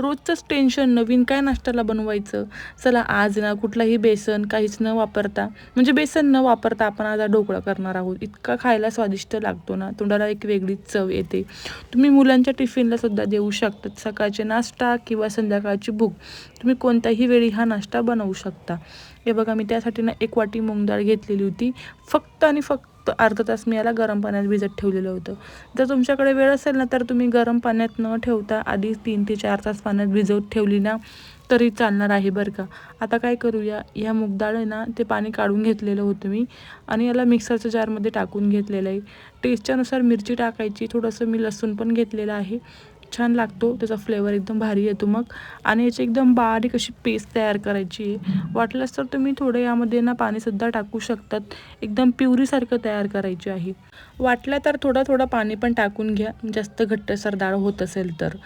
रोजचंच tension नवीन काय नाश्त्याला बनवायचं? चला आज ना कुठलाही बेसन काहीच न वापरता म्हणजे बेसन न वापरता आपण आज ढोकळा करणार आहोत. इतका खायला स्वादिष्ट लागतो ना तोंडाला एक वेगळीच चव येते. तुम्ही मुलांच्या टिफिनला सुद्धा देऊ शकतात. सकाळचे नाश्ता किंवा संध्याकाळची भूक. तुम्ही कोणत्याही वेळी हा नाश्ता बनवू शकता. हे बघा मी त्यासाठी ना एक वाटी मूग डाळ घेतलेली होती. फक्त आणि फक्त अर्धा तास मी याला गरम पाण्यात भिजत ठेवलेलं होतं. जर तुमच्याकडे वेळ असेल ना तर तुम्ही गरम पाण्यात न ठेवता आधी तीन ते चार तास पाण्यात भिजवत ठेवली ना तरी चालणार आहे बरं का. आता काय करूया ह्या मुगडाळ आहे ना ते पाणी काढून घेतलेलं होतं मी आणि याला मिक्सरच्या जारमध्ये टाकून घेतलेलं आहे. टेस्टच्यानुसार मिरची टाकायची थोडंसं मी लसूण पण घेतलेलं आहे. छान लागतो त्याचा फ्लेवर एकदम भारी येतो मग. आणि याची एकदम बारीक अशी पेस्ट तयार करायची. आहे वाटलंच तर तुम्ही थोडं यामध्ये ना पाणीसुद्धा टाकू शकतात. एकदम प्युरीसारखं तयार करायची आहे. वाटलं तर थोडं थोडं पाणी पण टाकून घ्या. जास्त घट्टसर डाळ होत असेल तर.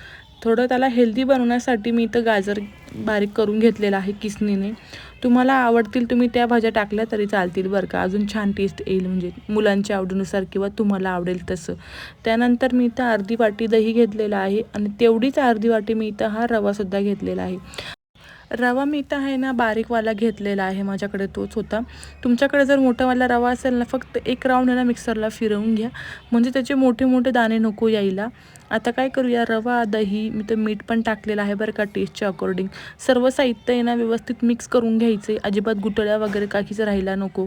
थोडं त्याला हेल्दी बनवण्यासाठी मी इथं गाजर बारीक करून घेतलेलं आहे किसनीने तुम्हाला आवडतील तुम्ही त्या भाज्या टाकल्या तरी चालतील बरं का. अजून छान टेस्ट येईल म्हणजे मुलांच्या आवडीनुसार किंवा तुम्हाला आवडेल तसं. त्यानंतर मी इथं अर्धी वाटी दही घेतलेलं आहे आणि तेवढीच अर्धी वाटी मी इथं हा रवासुद्धा घेतलेला आहे. रवा मी तर आहे ना बारीकवाला घेतलेला आहे माझ्याकडे तोच होता. तुमच्याकडे जर मोठावाला रवा असेल ना फक्त एक राऊंड आहे ना मिक्सरला फिरवून घ्या. म्हणजे त्याचे मोठे मोठे दाणे नको यायला. आता काय करूया रवा दही मी तर मीठ पण टाकलेलं आहे बरं का टेस्टच्या अकॉर्डिंग सर्व साहित्य आहे ना व्यवस्थित मिक्स करून घ्यायचं. आहे अजिबात गुटळ्या वगैरे काहीच राहायला नको.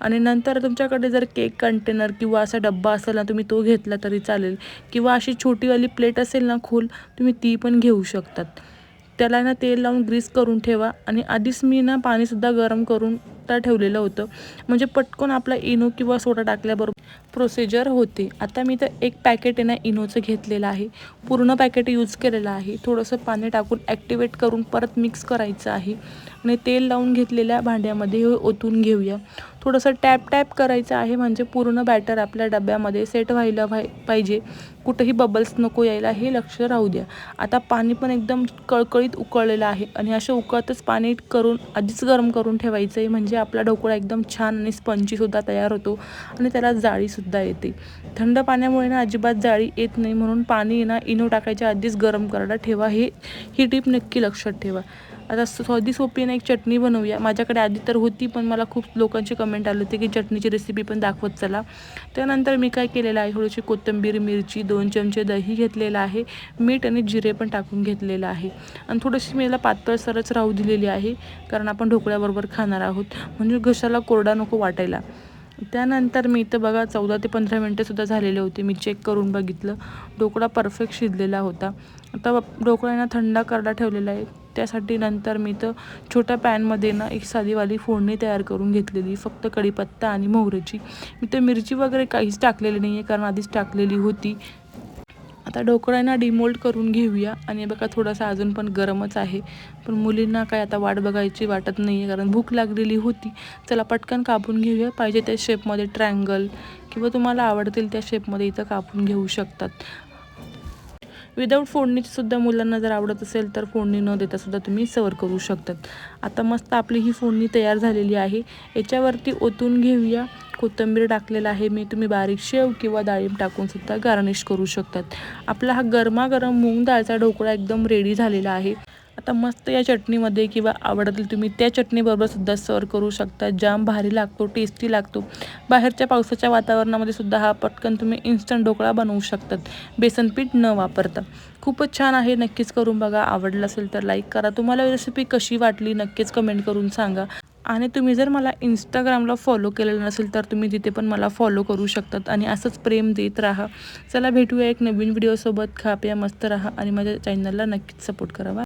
आणि नंतर तुमच्याकडे जर केक कंटेनर किंवा असा डब्बा असेल ना तुम्ही तो घेतला तरी चालेल. किंवा अशी छोटीवाली प्लेट असेल ना खोल तुम्ही ती पण घेऊ शकतात. त्याला ना तेल लावून ग्रीस करून ठेवा. आणि आधीच मी ना पाणीसुद्धा गरम करून त्या ठेवलेलं होतं. म्हणजे पटकन आपला इनो किंवा सोडा टाकल्याबरोबर प्रोसिजर होते. आता मी तर एक पॅकेट आहे ना इनोचं घेतलेलं आहे. पूर्ण पॅकेट यूज केलेलं आहे. थोडंसं पाणी टाकून ॲक्टिवेट करून परत मिक्स करायचं आहे. आणि तेल लावून घेतलेल्या भांड्यामध्ये हे ओतून घेऊया. थोडंसं टॅप टॅप करायचं आहे. म्हणजे पूर्ण बॅटर आपल्या डब्यामध्ये सेट व्हायला व्हाय पाहिजे. कुठंही बबल्स नको यायला हे लक्ष राहू द्या. आता पाणी पण एकदम कळकळीत उकळलेलं आहे. आणि असं उकळतच पाणी करून आधीच गरम करून ठेवायचं आहे म्हणजे म्हणजे आपला ढोकळा एकदम छान आणि स्पंजीसुद्धा तयार होतो आणि त्याला जाळीसुद्धा येते. थंड पाण्यामुळे ना अजिबात जाळी येत नाही म्हणून पाणी ना इनो टाकायच्या आधीच गरम करायला ठेवा. हे ही टीप नक्की लक्षात ठेवा. आता साधी सोपी ना एक चटणी बनवूया. माझ्याकडे आधी तर होती पण मला खूप लोकांचे कमेंट आले होते की चटणीची रेसिपी पण दाखवत चला. त्यानंतर मी काय केलेलं आहे थोडीशी कोथिंबीर मिरची दोन चमचे दही घेतलेलं आहे मीठ आणि जिरे पण टाकून घेतलेलं आहे. आणि थोडीशी मी याला पातळसरच राहू दिलेली आहे कारण आपण ढोकळ्याबरोबर खाणार आहोत. म्हणजे घशाला कोरडा नको वाटायला. त्यानंतर मी इथं बघा चौदा ते पंधरा मिनटंसुद्धा झालेले होते. मी चेक करून बघितलं. ढोकळा परफेक्ट शिजलेला होता. आता ढोकळा थंडा करडा ठेवलेला आहे. त्यासाठी नंतर मी तर छोट्या पॅनमध्ये ना एक साधीवाली फोडणी तयार करून घेतलेली फक्त कढीपत्ता आणि मोहरीची. मी तर मिरची वगैरे काहीच टाकलेली नाही आहे कारण आधीच टाकलेली होती. आता ढोकळ्यांना डिमोल्ड करून घेऊया. आणि बघा थोडासा अजून पण गरमच आहे. पण मुलींना काय आता वाट बघायची वाटत नाही आहे कारण भूक लागलेली होती. चला पटकन कापून घेऊया. पाहिजे त्या शेपमध्ये ट्रँगल किंवा तुम्हाला आवडतील त्या शेपमध्ये इथं कापून घेऊ शकतात. विदाऊट फोडणीचीसुद्धा मुलांना जर आवडत असेल तर फोडणी न देतासुद्धा तुम्ही सर्व करू शकतात. आता मस्त आपली ही फोडणी तयार झालेली आहे. याच्यावरती ओतून घेऊया. कोथिंबीर टाकलेला आहे. मी तुम्ही बारीक शेव किंवा डाळिंब टाकून सुद्धा गार्निश करू शकतात. आपला हा गरमागरम मूग डाळचा ढोकळा एकदम रेडी झालेला आहे. आता मस्त या चटणीमध्ये किंवा आवडतील तुम्ही त्या चटणीबरोबर सुद्धा सर्व करू शकता. जाम भारी लागतो टेस्टी लागतो. बाहेरच्या पावसाच्या वातावरणामध्ये सुद्धा हा पटकन तुम्ही इन्स्टंट ढोकळा बनवू शकतात. बेसन पीठ न वापरता. खूपच छान आहे नक्कीच करून बघा. आवडलं असेल तर लाईक करा. तुम्हाला रेसिपी कशी वाटली नक्कीच कमेंट करून सांगा. आणि तुम्ही जर मला इंस्टाग्रामला फॉलो केलेलं नसेल तर तुम्ही तिथे पण मला फॉलो करू शकतात. आणि असंच प्रेम देत राहा. चला भेटूया एक नवीन व्हिडिओसोबत खा प्या मस्त राहा. आणि माझ्या चॅनलला नक्कीच सपोर्ट करावा